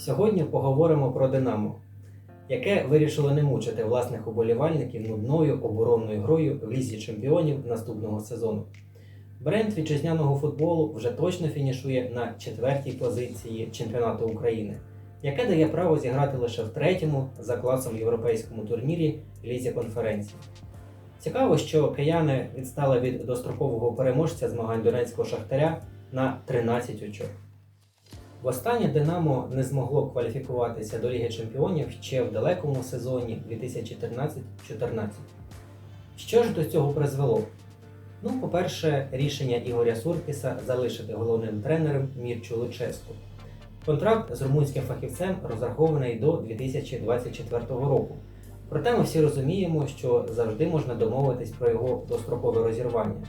Сьогодні поговоримо про Динамо, яке вирішило не мучити власних уболівальників нудною оборонною грою в лізі чемпіонів наступного сезону. Бренд вітчизняного футболу вже точно фінішує на четвертій позиції чемпіонату України, яке дає право зіграти лише в третьому за класом європейському турнірі Лізі конференції. Цікаво, що кияни відстали від дострокового переможця змагань Донецького Шахтаря на 13 очок. Востаннє Динамо не змогло кваліфікуватися до Ліги Чемпіонів ще в далекому сезоні 2013-14. Що ж до цього призвело? Ну, по-перше, рішення Ігоря Суркіса залишити головним тренером Мірчу Луческу. Контракт з румунським фахівцем розрахований до 2024 року. Проте ми всі розуміємо, що завжди можна домовитись про його дострокове розірвання.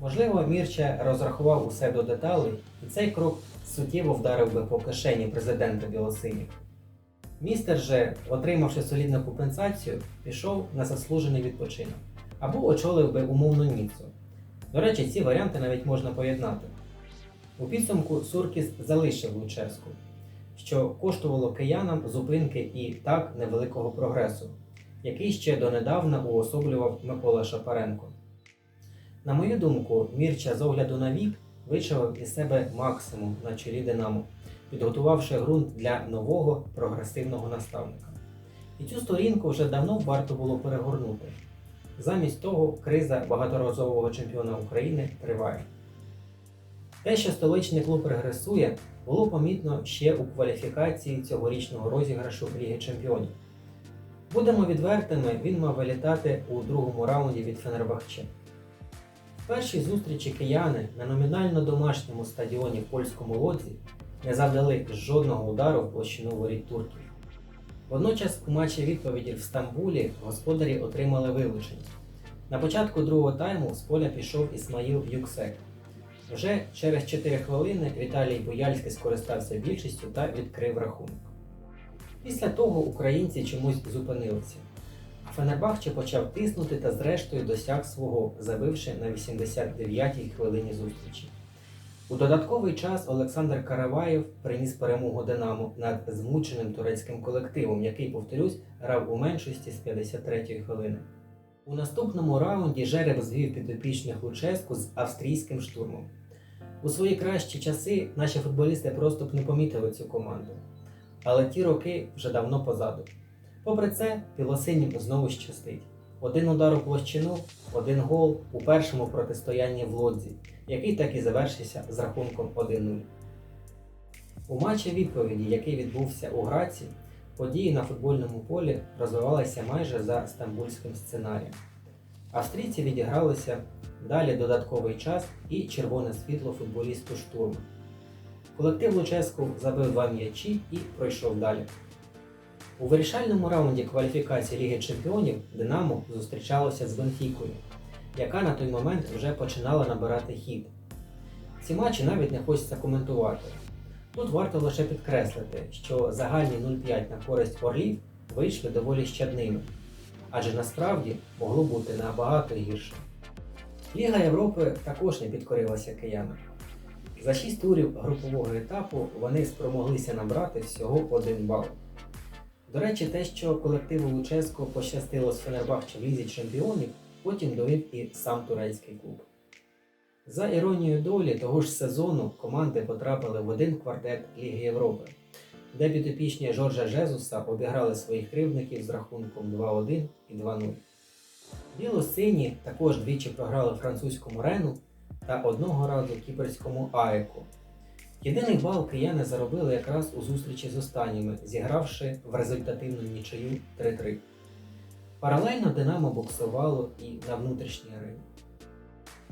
Можливо, Мірча розрахував усе до деталей, і цей крок суттєво вдарив би по кишені президента Білосинів. Містер же, отримавши солідну компенсацію, пішов на заслужений відпочинок або очолив би умовну Ніцу. До речі, ці варіанти навіть можна поєднати. У підсумку Суркіс залишив Луческу, що коштувало киянам зупинки і так невеликого прогресу, який ще донедавна уособлював Микола Шапаренко. На мою думку, Мірча з огляду на вік вичавив із себе максимум на чолі Динамо, підготувавши ґрунт для нового прогресивного наставника. І цю сторінку вже давно варто було перегорнути. Замість того, криза багаторазового чемпіона України триває. Те, що столичний клуб регресує, було помітно ще у кваліфікації цьогорічного розіграшу Ліги Чемпіонів. Будемо відвертими, він мав вилітати у другому раунді від Фенербахче. В першій зустрічі кияни на номінально домашньому стадіоні в польському лодзі не завдали жодного удару в площину воріт турків. Водночас у матчі відповіді в Стамбулі господарі отримали вилучення. На початку другого тайму з поля пішов Ісмаїл Юксек. Вже через 4 хвилини Віталій Бояльський скористався більшістю та відкрив рахунок. Після того українці чомусь зупинилися, Фенербахче почав тиснути та зрештою досяг свого, забивши на 89-й хвилині зустрічі. У додатковий час Олександр Караваєв приніс перемогу Динамо над змученим турецьким колективом, який, повторюсь, грав у меншості з 53-ї хвилини. У наступному раунді жереб звів підопічних Луческу з австрійським штурмом. У свої кращі часи наші футболісти просто б не помітили цю команду. Але ті роки вже давно позаду. Попри це, Пілосинів знову щастить. Один удар у площину, один гол у першому протистоянні в Лодзі, який так і завершився з рахунком 1-0. У матчі відповіді, який відбувся у Граці, події на футбольному полі розвивалися майже за стамбульським сценарієм. Австрійці відігралися далі додатковий час і червоне світло футболісту штурму. Колектив Луческу забив два м'ячі і пройшов далі. У вирішальному раунді кваліфікації Ліги Чемпіонів Динамо зустрічалося з Бенфікою, яка на той момент вже починала набирати хід. Ці матчі навіть не хочеться коментувати. Тут варто лише підкреслити, що загальні 0,5 на користь Орлів вийшли доволі щадними, адже насправді могло бути набагато гірше. Ліга Європи також не підкорилася киянам. За 6 турів групового етапу вони спромоглися набрати всього один бал. До речі, те, що колективу Луческо пощастило з Фенербахче в Лізі Чемпіонів, потім довів і сам турецький клуб. За іронією долі того ж сезону команди потрапили в один квартет Ліги Європи, де підопічні Жоржа Жезуса обіграли своїх кривдників з рахунком 2-1 і 2-0. Біло-сині також двічі програли французькому Рену та одного разу кіперському Аеку. Єдиний бал кияни заробили якраз у зустрічі з останніми, зігравши в результативну нічию 3-3. Паралельно Динамо боксувало і на внутрішній арені.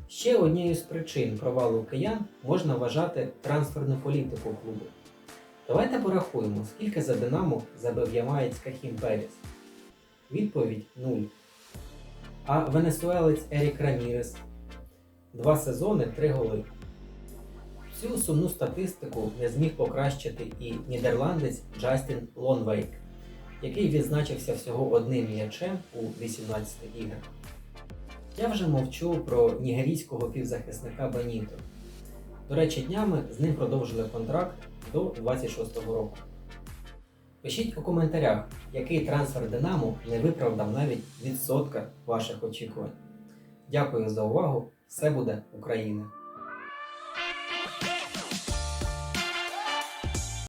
Ще однією з причин провалу киян можна вважати трансферну політику клубу. Давайте порахуємо, скільки за Динамо забив ямаєць Кахім Періс. Відповідь 0. А венесуелець Ерік Рамірес. Два сезони, три голи. Цю сумну статистику не зміг покращити і нідерландець Джастін Лонвейк, який відзначився всього одним м'ячем у 18 іграх. Я вже мовчу про нігерійського півзахисника Беніто. До речі, днями з ним продовжили контракт до 26-го року. Пишіть у коментарях, який трансфер Динамо не виправдав навіть відсотка ваших очікувань. Дякую за увагу! Все буде Україна!